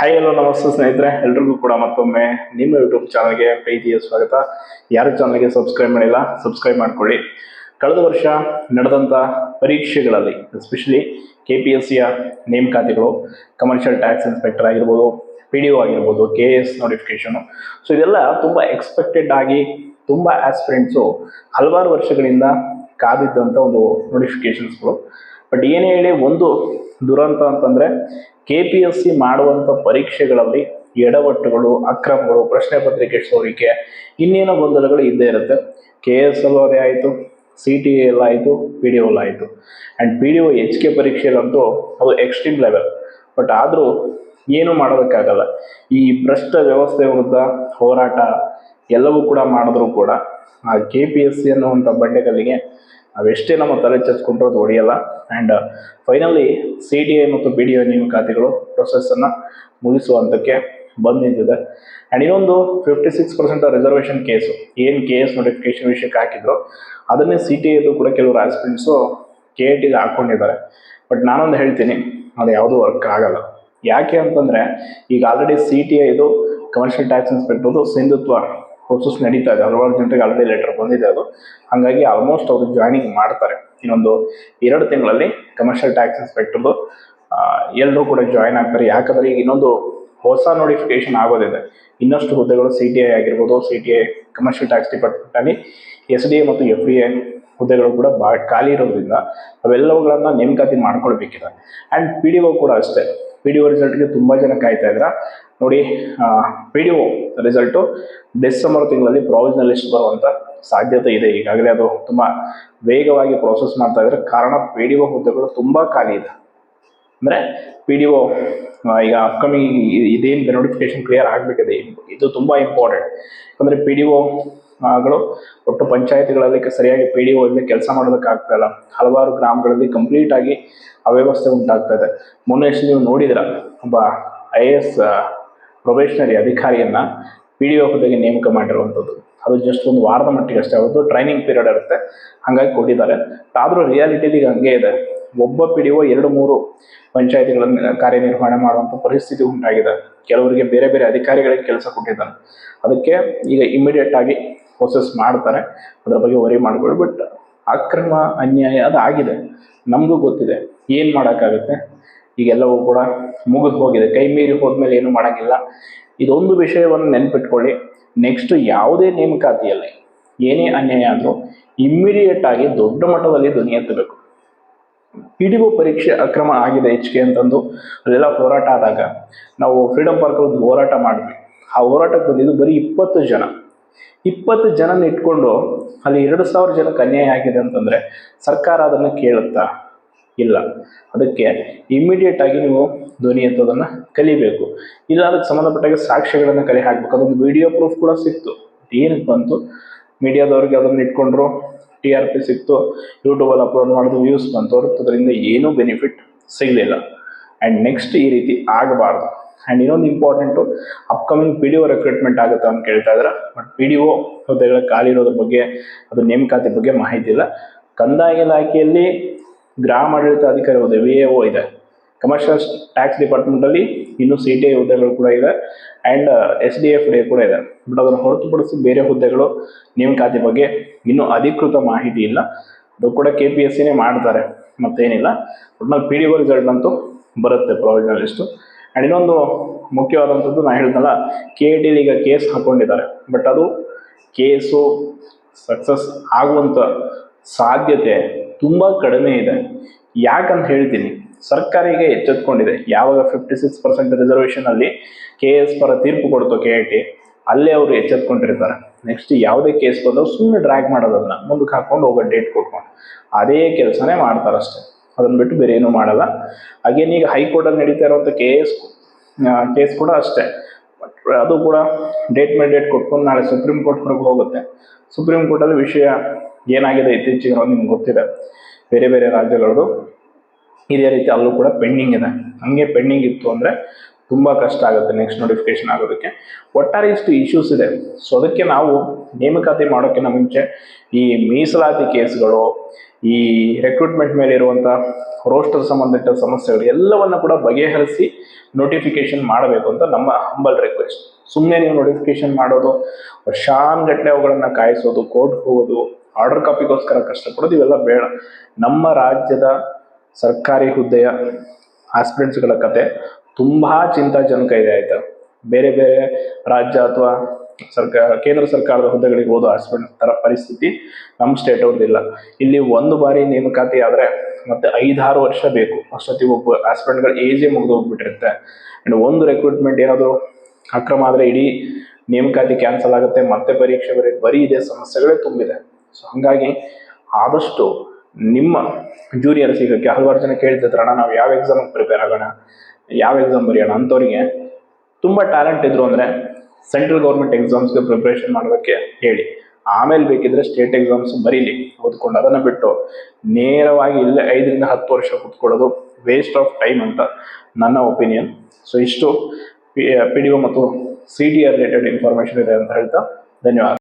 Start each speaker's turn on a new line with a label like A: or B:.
A: Hi ಎಲ್ಲೋ ನಮಸ್ತೆ ಸ್ನೇಹಿತರೆ. ಎಲ್ರಿಗೂ ಕೂಡ ಮತ್ತೊಮ್ಮೆ ನಿಮ್ಮ ಯೂಟ್ಯೂಬ್ ಚಾನಲ್ಗೆ ಪ್ರೀತಿಯ ಸ್ವಾಗತ. ಯಾರು ಚಾನಲ್ಗೆ ಸಬ್ಸ್ಕ್ರೈಬ್ ಮಾಡಿಲ್ಲ ಸಬ್ಸ್ಕ್ರೈಬ್ ಮಾಡ್ಕೊಳ್ಳಿ. ಕಳೆದ ವರ್ಷ ನಡೆದಂಥ ಪರೀಕ್ಷೆಗಳಲ್ಲಿ ಎಸ್ಪೆಷಲಿ ಕೆ ಪಿ ಎಸ್ ಸಿಯ ನೇಮಕಾತಿಗಳು ಕಮರ್ಷಿಯಲ್ ಟ್ಯಾಕ್ಸ್ ಇನ್ಸ್ಪೆಕ್ಟರ್ ಆಗಿರ್ಬೋದು ಪಿ ಡಿ ಒ ಆಗಿರ್ಬೋದು ಕೆ ಎಸ್ ನೋಟಿಫಿಕೇಶನು ಸೊ ಇದೆಲ್ಲ ತುಂಬ ಎಕ್ಸ್ಪೆಕ್ಟೆಡ್ ಆಗಿ, ತುಂಬ ಆಸ್ಪಿರೆಂಟ್ಸು ಹಲವಾರು ವರ್ಷಗಳಿಂದ ಕಾದಿದ್ದಂಥ ಒಂದು ನೋಟಿಫಿಕೇಶನ್ಸ್ಗಳು ಬಟ್ ಏನೇ ಹೇಳಿ, ಒಂದು ದುರಂತ ಅಂತಂದರೆ ಕೆ ಪಿ ಎಸ್ ಸಿ ಮಾಡುವಂಥ ಪರೀಕ್ಷೆಗಳಲ್ಲಿ ಎಡವಟ್ಟುಗಳು, ಅಕ್ರಮಗಳು, ಪ್ರಶ್ನೆ ಪತ್ರಿಕೆ ಸೋರಿಕೆ, ಇನ್ನೇನೋ ಗೊಂದಲಗಳು ಇದ್ದೇ ಇರುತ್ತೆ. ಕೆ ಎಸ್ ಎಲ್ ಅವರೇ ಆಯಿತು ಸಿ ಟಿ ಎಲ್ ಆಯಿತು ಪಿ ಡಿ ಒಲ್ ಆಯಿತು. And P D O H K ಪರೀಕ್ಷೆಯಲ್ಲಂತೂ ಅದು ಎಕ್ಸ್ಟ್ರೀಮ್ ಲೆವೆಲ್ ಬಟ್ ಆದರೂ ಏನೂ ಮಾಡೋದಕ್ಕಾಗಲ್ಲ. ಈ ಭ್ರಷ್ಟ ವ್ಯವಸ್ಥೆ ವಿರುದ್ಧ ಹೋರಾಟ ಎಲ್ಲವೂ ಕೂಡ ಮಾಡಿದ್ರು ಕೂಡ ಆ ಕೆ ಪಿ ಎಸ್ ಸಿ ಅನ್ನುವಂಥ ಬಂಡೆಕಲ್ಲಿಗೆ ನಾವೆಷ್ಟೇ ನಮ್ಮ ತಲೆ ಚಚ್ಕೊಂಡ್ರೂ ಅದು ಹೊಡೆಯಲ್ಲ. And finally C D I ಮತ್ತು ಬಿ ಡಿ ಒ ನೇಮಕಾತಿಗಳು ಪ್ರೊಸೆಸ್ಸನ್ನು ಮುಗಿಸುವಂಥಕ್ಕೆ ಹಂತಕ್ಕೆ ನಿಂತಿದೆ ಆ್ಯಂಡ್ ಇನ್ನೊಂದು fifty six percent reservation case ಏನು ಕೆ ಎಸ್ ನೋಟಿಫಿಕೇಶನ್ ವಿಷಯಕ್ಕೆ ಹಾಕಿದ್ರು, ಅದನ್ನೇ ಸಿ ಟಿ ಐದು ಕೂಡ ಕೆಲವರು ಆಸ್ಪಿರೆಂಟ್ಸು ಕೆ ಎ ಟಿಗೆ ಹಾಕ್ಕೊಂಡಿದ್ದಾರೆ ಬಟ್ ನಾನೊಂದು ಹೇಳ್ತೀನಿ, ಅದು ಯಾವುದೂ ವರ್ಕ್ ಆಗಲ್ಲ. ಯಾಕೆ ಅಂತಂದರೆ, ಈಗ ಆಲ್ರೆಡಿ ಸಿ ಟಿ ಐದು ಕಮರ್ಷಿಯಲ್ ಟ್ಯಾಕ್ಸ್ ಇನ್ಸ್ಪೆಕ್ಟರ್ದು ಸಿಂಧುತ್ವ. ಪ್ರೋಸೆಸ್ ನಡೀತಾ ಇದೆ. ಹಲವಾರು ಜನರಿಗೆ ಆಲ್ರೆಡಿ ಲೆಟರ್ ಬಂದಿದೆ ಅದು. ಹಾಗಾಗಿ ಆಲ್ಮೋಸ್ಟ್ ಅವರು ಜಾಯ್ನಿಂಗ್ ಮಾಡ್ತಾರೆ. ಇನ್ನೊಂದು ಎರಡು ತಿಂಗಳಲ್ಲಿ ಕಮರ್ಷಿಯಲ್ ಟ್ಯಾಕ್ಸ್ ಇನ್ಸ್ಪೆಕ್ಟರ್ದು ಎಲ್ಲರೂ ಕೂಡ ಜಾಯ್ನ್ ಆಗ್ತಾರೆ. ಯಾಕಂದರೆ ಈಗ ಇನ್ನೊಂದು ಹೊಸ ನೋಟಿಫಿಕೇಶನ್ ಆಗೋದಿದೆ. ಇನ್ನಷ್ಟು ಹುದ್ದೆಗಳು ಸಿ ಟಿ ಐ ಆಗಿರ್ಬೋದು C T I commercial tax ಡಿಪಾರ್ಟ್ಮೆಂಟಲ್ಲಿ S D A ಮತ್ತು ಎಫ್ ಡಿ ಎ ಹುದ್ದೆಗಳು ಕೂಡ ಬಾ, ಖಾಲಿ ಇರೋದ್ರಿಂದ ಅವೆಲ್ಲವುಗಳನ್ನು ನೇಮಕಾತಿ ಮಾಡ್ಕೊಳ್ಬೇಕಿದೆ. ಆ್ಯಂಡ್ ಪಿ ಡಿ ಒ ಕೂಡ ಅಷ್ಟೇ. ಪಿ ಡಿ ಒ ರಿಸಲ್ಟ್ಗೆ ತುಂಬ ಜನ ಕಾಯ್ತಾ ಇದ್ರ. ನೋಡಿ P D O result December ತಿಂಗಳಲ್ಲಿ ಪ್ರಾವಿಷನಲ್ ಲಿಸ್ಟ್ ಬರುವಂಥ ಸಾಧ್ಯತೆ ಇದೆ. ಈಗಾಗಲೇ ಅದು ತುಂಬ ವೇಗವಾಗಿ ಪ್ರೋಸೆಸ್ ಮಾಡ್ತಾ ಇದ್ದಾರೆ ಕಾರಣ ಪಿ ಡಿ ಒ ಹುದ್ದೆಗಳು ತುಂಬ ಖಾಲಿ ಇದೆ. ಅಂದರೆ ಪಿ ಡಿ ಒ ಈಗ ಅಪ್ಕಮಿಂಗ್ ಇದೇನು ನೋಟಿಫಿಕೇಶನ್ ಕ್ಲಿಯರ್ ಆಗಬೇಕಿದೆ? ಇದು ತುಂಬ ಇಂಪಾರ್ಟೆಂಟ್ ಯಾಕಂದರೆ ಪಿ ಡಿ ಒಗಳು ಒಟ್ಟು ಪಂಚಾಯತಿಗಳಲ್ಲಿ ಸರಿಯಾಗಿ ಪಿ ಡಿ ಒ ಇಲ್ಲಿ ಕೆಲಸ ಮಾಡೋದಕ್ಕಾಗ್ತಾ ಇಲ್ಲ ಹಲವಾರು ಗ್ರಾಮಗಳಲ್ಲಿ ಕಂಪ್ಲೀಟ್ ಆಗಿ ಅವ್ಯವಸ್ಥೆ ಉಂಟಾಗ್ತಾ ಇದೆ ಮೊನ್ನೆ ನೀವು ನೋಡಿದ್ರ, ಒಬ್ಬ ಐ ಎ ಎಸ್ ಪ್ರೊಬೇಷನರಿ ಅಧಿಕಾರಿಯನ್ನ ಪಿ ಡಿ ಒ ಹುದ್ದೆಗೆ ನೇಮಕ ಮಾಡಿರುವಂಥದ್ದು. ಅದು ಜಸ್ಟ್ ಒಂದು ವಾರದ ಮಟ್ಟಿಗೆ ಅಷ್ಟೇ ಅವತ್ತು ಟ್ರೈನಿಂಗ್ ಪೀರಿಯಡ್ ಇರುತ್ತೆ. ಹಾಗಾಗಿ ಕೊಟ್ಟಿದ್ದಾರೆ. ಆದರೂ ರಿಯಾಲಿಟಿಲಿ ಹಂಗೆ ಇದೆ. ಒಬ್ಬ ಪಿ ಡಿ ಒ ಎರಡು ಮೂರು ಪಂಚಾಯತಿಗಳನ್ನು ಕಾರ್ಯನಿರ್ವಹಣೆ ಮಾಡುವಂಥ ಪರಿಸ್ಥಿತಿ ಉಂಟಾಗಿದೆ. ಕೆಲವರಿಗೆ ಬೇರೆ ಬೇರೆ ಅಧಿಕಾರಿಗಳಿಗೆ ಕೆಲಸ ಕೊಟ್ಟಿದ್ದಾರೆ. ಅದಕ್ಕೆ ಈಗ ಇಮಿಡಿಯೇಟ್ ಆಗಿ ಪ್ರೊಸೆಸ್ ಮಾಡ್ತಾರೆ, ಅದರ ಬಗ್ಗೆ ವರಿ ಮಾಡ್ಕೊಳ್ಳಿ ಬಟ್ ಅಕ್ರಮ ಅನ್ಯಾಯ ಅದು ಆಗಿದೆ ನಮಗೂ ಗೊತ್ತಿದೆ. ಏನು ಮಾಡೋಕ್ಕಾಗುತ್ತೆ? ಈಗೆಲ್ಲವೂ ಕೂಡ ಮುಗಿದು ಹೋಗಿದೆ. ಕೈ ಮೀರಿ ಹೋದ್ಮೇಲೆ ಏನು ಮಾಡೋಂಗಿಲ್ಲ. ಇದೊಂದು ವಿಷಯವನ್ನು ನೆನ್ಪಿಟ್ಕೊಳ್ಳಿ. ನೆಕ್ಸ್ಟ್ ಯಾವುದೇ ನೇಮಕಾತಿಯಲ್ಲಿ ಏನೇ ಅನ್ಯಾಯ ಆದರೂ ಇಮ್ಮಿಡಿಯೇಟ್ ಆಗಿ ದೊಡ್ಡ ಮಟ್ಟದಲ್ಲಿ ಧ್ವನಿ ಎತ್ತಬೇಕು. ಪಿ ಡಿ ಒ ಪರೀಕ್ಷೆ ಅಕ್ರಮ ಆಗಿದೆ ಎಚ್ ಕೆ ಅಂತಂದು ಅಲ್ಲೆಲ್ಲ ಹೋರಾಟ ಆದಾಗ ನಾವು ಫ್ರೀಡಮ್ ಪಾರ್ಕ್ ಹೋರಾಟ ಮಾಡಿದ್ವಿ. ಆ ಹೋರಾಟಕ್ಕೆ ಬಂದಿದ್ದು ಬರೀ ಇಪ್ಪತ್ತು ಜನ. ಇಪ್ಪತ್ತು ಜನನ ಇಟ್ಕೊಂಡು ಅಲ್ಲಿ ಎರಡು ಸಾವಿರ ಜನಕ್ಕೆ ಅನ್ಯಾಯ ಆಗಿದೆ ಅಂತಂದರೆ ಸರ್ಕಾರ ಅದನ್ನು ಕೇಳುತ್ತಾ ಇಲ್ಲ. ಅದಕ್ಕೆ ಇಮಿಡಿಯೇಟ್ ಆಗಿ ನೀವು ಧ್ವನಿ ಎತ್ತೋದನ್ನು ಕಲಿಬೇಕು. ಇಲ್ಲ, ಅದಕ್ಕೆ ಸಂಬಂಧಪಟ್ಟಾಗ ಸಾಕ್ಷ್ಯಗಳನ್ನು ಕಲೆ ಹಾಕಬೇಕು. ಅದೊಂದು ವಿಡಿಯೋ ಪ್ರೂಫ್ ಕೂಡ ಸಿಕ್ತು. ಏನಕ್ಕೆ ಬಂತು? ಮೀಡಿಯಾದವ್ರಿಗೆ ಅದನ್ನು ಇಟ್ಕೊಂಡ್ರು ಟಿ ಆರ್ ಪಿ ಸಿಕ್ತು ಯೂಟ್ಯೂಬಲ್ಲಿ ಅಪ್ಲೋಡ್ ಮಾಡಿದ್ರು ವ್ಯೂಸ್ ಬಂತು. ಅದರಿಂದ ಏನೂ ಬೆನಿಫಿಟ್ ಸಿಗಲಿಲ್ಲ. ಆ್ಯಂಡ್ ನೆಕ್ಸ್ಟ್ ಈ ರೀತಿ ಆಗಬಾರ್ದು. ಆ್ಯಂಡ್ ಇನ್ನೊಂದು important upcoming P D O recruitment ಆಗುತ್ತಾ ಅಂತ ಕೇಳ್ತಾ ಇದ್ದಾರೆ ಬಟ್ ಪಿ ಡಿ ಒ ಹುದ್ದೆಗಳ ಖಾಲಿ ಇರೋದ್ರ ಬಗ್ಗೆ, ಅದು ನೇಮಕಾತಿ ಬಗ್ಗೆ ಮಾಹಿತಿ ಇಲ್ಲ. ಕಂದಾಯ ಇಲಾಖೆಯಲ್ಲಿ ಗ್ರಾಮ ಆಡಳಿತ ಅಧಿಕಾರಿ ಹುದ್ದೆ ವಿ ಎ ಒ ಇದೆ. ಕಮರ್ಷಿಯಲ್ ಟ್ಯಾಕ್ಸ್ ಡಿಪಾರ್ಟ್ಮೆಂಟಲ್ಲಿ ಇನ್ನೂ ಸಿ ಟಿ ಐ ಹುದ್ದೆಗಳು ಕೂಡ ಇದೆ. And S D F D ಕೂಡ ಇದೆ. ಬಟ್ ಅದನ್ನು ಹೊರತುಪಡಿಸಿ ಬೇರೆ ಹುದ್ದೆಗಳು, ನೇಮಕಾತಿ ಬಗ್ಗೆ ಇನ್ನೂ ಅಧಿಕೃತ ಮಾಹಿತಿ ಇಲ್ಲ. ಅದು ಕೂಡ ಕೆ ಪಿ ಎಸ್ ಸಿನೇ ಮಾಡ್ತಾರೆ. ಮತ್ತೇನಿಲ್ಲ. ಒಟ್ನಲ್ಲಿ ಪಿ ಡಿ ಒ ರಿಸಲ್ಟ್ ಅಂತೂ ಬರುತ್ತೆ ಪ್ರೊವಿಷನಲ್ ಲಿಸ್ಟು ಆ್ಯಂಡ್ ಇನ್ನೊಂದು ಮುಖ್ಯವಾದಂಥದ್ದು ನಾನು ಹೇಳಿದ್ನಲ್ಲ ಕೆ ಟಿಲಿ ಈಗ ಕೇಸ್ ಹಾಕ್ಕೊಂಡಿದ್ದಾರೆ ಬಟ್ ಅದು ಕೇಸು ಸಕ್ಸಸ್ ಆಗುವಂಥ ಸಾಧ್ಯತೆ ತುಂಬ ಕಡಿಮೆ ಇದೆ. ಯಾಕಂತ ಹೇಳ್ತೀನಿ ಸರ್ಕಾರ ಈಗ ಎಚ್ಚೆತ್ಕೊಂಡಿದೆ. ಯಾವಾಗ ಫಿಫ್ಟಿ ಸಿಕ್ಸ್ ಪರ್ಸೆಂಟ್ ರಿಸರ್ವೇಷನಲ್ಲಿ ಕೆ ಎಸ್ ಪರ ತೀರ್ಪು ಕೊಡ್ತು ಕೆ ಐ ಟಿ ಅಲ್ಲೇ ಅವರು ಎಚ್ಚೆತ್ಕೊಂಡಿರ್ತಾರೆ. ನೆಕ್ಸ್ಟ್ ಯಾವುದೇ ಕೇಸ್ ಬಂದರೂ ಸುಮ್ಮನೆ ಡ್ರ್ಯಾಗ್ ಮಾಡೋದನ್ನ ಮುಂದಕ್ಕೆ ಹಾಕ್ಕೊಂಡು ಹೋಗೋ ಡೇಟ್ ಕೊಟ್ಕೊಂಡು. ಅದೇ ಕೆಲಸನೇ ಮಾಡ್ತಾರಷ್ಟೇ. ಅದನ್ನು ಬಿಟ್ಟು ಬೇರೆ ಏನೂ ಮಾಡಲ್ಲ. ಹಾಗೇನೀಗ ಹೈಕೋರ್ಟಲ್ಲಿ ನಡೀತಾ ಇರುವಂಥ ಕೆ ಎಸ್ ಕೇಸ್ ಕೂಡ ಅಷ್ಟೇ. ಬಟ್ ಅದು ಕೂಡ ಡೇಟ್ ಮೇಲೆ ಡೇಟ್ ಕೊಟ್ಕೊಂಡು ನಾಳೆ ಸುಪ್ರೀಂ ಕೋರ್ಟ್ವರೆಗೂ ಹೋಗುತ್ತೆ. ಸುಪ್ರೀಂ ಕೋರ್ಟಲ್ಲಿ ವಿಷಯ ಏನಾಗಿದೆ ಇತ್ತೀಚೆಗೆ ನಿಮ್ಗೆ ಗೊತ್ತಿದೆ. ಬೇರೆ ಬೇರೆ ರಾಜ್ಯಗಳದು ಇದೇ ರೀತಿ ಅಲ್ಲೂ ಕೂಡ ಪೆಂಡಿಂಗ್ ಇದೆ. ಹಂಗೆ ಪೆಂಡಿಂಗ್ ಇತ್ತು ಅಂದರೆ ತುಂಬ ಕಷ್ಟ ಆಗುತ್ತೆ ನೆಕ್ಸ್ಟ್ ನೋಟಿಫಿಕೇಶನ್ ಆಗೋದಕ್ಕೆ. ಒಟ್ಟಾರೆ ಇಷ್ಟು ಇಶ್ಯೂಸ್ ಇದೆ. ಸೊ ಅದಕ್ಕೆ ನಾವು ನೇಮಕಾತಿ ಮಾಡೋಕ್ಕಿಂತ ಮುಂಚೆ ಈ ಮೀಸಲಾತಿ ಕೇಸ್ಗಳು ಈ ರೆಕ್ರೂಟ್ಮೆಂಟ್ ಮೇಲೆ ಇರುವಂಥ ರೋಸ್ಟರ್ ಸಂಬಂಧಿತ ಸಮಸ್ಯೆಗಳು ಎಲ್ಲವನ್ನ ಕೂಡ ಬಗೆಹರಿಸಿ ನೋಟಿಫಿಕೇಶನ್ ಮಾಡಬೇಕು ಅಂತ ನಮ್ಮ ಹಂಬಲ್ ರಿಕ್ವೆಸ್ಟ್ ಸುಮ್ಮನೆ ನೀವು ನೋಟಿಫಿಕೇಶನ್ ಮಾಡೋದು ವರ್ಷಾನ್ಗಟ್ಟಲೆ ಅವುಗಳನ್ನು ಕಾಯಿಸೋದು ಕೋರ್ಟ್ ಹೋಗೋದು ಆರ್ಡರ್ ಕಾಪಿಗೋಸ್ಕರ ಕಷ್ಟಪಡೋದು ಇವೆಲ್ಲ ಬೇಡ. ನಮ್ಮ ರಾಜ್ಯದ ಸರ್ಕಾರಿ ಹುದ್ದೆಯ ಆಸ್ಪಿರೆಂಟ್ಸ್ಗಳ ಕತೆ ತುಂಬಾ ಚಿಂತಾಜನಕ ಇದೆ ಆಯ್ತಾ. ಬೇರೆ ಬೇರೆ ರಾಜ್ಯ ಅಥವಾ ಸರ್ಕಾರ, ಕೇಂದ್ರ ಸರ್ಕಾರದ ಹುದ್ದೆಗಳಿಗೆ ಹೋದ ಆಸ್ಪಿರೆಂಟ್ ತರ ಪರಿಸ್ಥಿತಿ ನಮ್ಮ ಸ್ಟೇಟ್ ಅವ್ರದ್ದಿಲ್ಲ ಇಲ್ಲಿ. ಒಂದು ಬಾರಿ ನೇಮಕಾತಿ ಆದ್ರೆ ಮತ್ತೆ ಐದಾರು ವರ್ಷ ಬೇಕು. ಅಷ್ಟೊತ್ತಿ ಒಬ್ಬ ಆಸ್ಪಿರೆಂಟ್ಗಳ ಏಜೇ ಮುಗಿದು ಹೋಗ್ಬಿಟ್ಟಿರುತ್ತೆ. ಅಂಡ್ ಒಂದು ರೆಕ್ರೂಟ್ಮೆಂಟ್ ಏನಾದರೂ ಅಕ್ರಮ ಆದ್ರೆ ಇಡೀ ನೇಮಕಾತಿ ಕ್ಯಾನ್ಸಲ್ ಆಗುತ್ತೆ, ಮತ್ತೆ ಪರೀಕ್ಷೆ ಬರೀ ಬರೀ ಇದೆ ಸಮಸ್ಯೆಗಳೇ ತುಂಬಿದೆ. ಸೊ ಹಂಗಾಗಿ ಆದಷ್ಟು ನಿಮ್ಮ ಜೂನಿಯರ್ ಸಿಗೋಕ್ಕೆ ಹಲವಾರು ಜನ ಕೇಳ್ತಿದ್ರು, ಅಣ್ಣ, ನಾವು ಯಾವ ಎಕ್ಸಾಮಿಗೆ ಪ್ರಿಪೇರ್ ಆಗೋಣ? ಯಾವ ಎಕ್ಸಾಮ್ ಬರೆಯೋಣ? ಅಂಥವ್ರಿಗೆ ತುಂಬ ಟ್ಯಾಲೆಂಟ್ ಇದ್ರು ಅಂದರೆ ಸೆಂಟ್ರಲ್ ಗೌರ್ಮೆಂಟ್ ಎಕ್ಸಾಮ್ಸ್ಗೆ ಪ್ರಿಪ್ರೇಷನ್ ಮಾಡೋದಕ್ಕೆ ಹೇಳಿ. ಆಮೇಲೆ ಬೇಕಿದ್ರೆ ಸ್ಟೇಟ್ ಎಕ್ಸಾಮ್ಸ್ ಬರೀಲಿ, ಓದ್ಕೊಂಡು ಅದನ್ನು ಬಿಟ್ಟು. ನೇರವಾಗಿ ಇಲ್ಲೇ ಐದರಿಂದ ಹತ್ತು ವರ್ಷ ಕೂತ್ಕೊಳ್ಳೋದು ವೇಸ್ಟ್ ಆಫ್ ಟೈಮ್ ಅಂತ ನನ್ನ ಒಪಿನಿಯನ್ ಸೊ ಇಷ್ಟು ಪಿ ಡಿ ಒ ಮತ್ತು ಸಿ ಟಿ ರಿಲೇಟೆಡ್ ಇನ್ಫಾರ್ಮೇಷನ್ ಇದೆ ಅಂತ ಹೇಳ್ತಾ ಧನ್ಯವಾದ.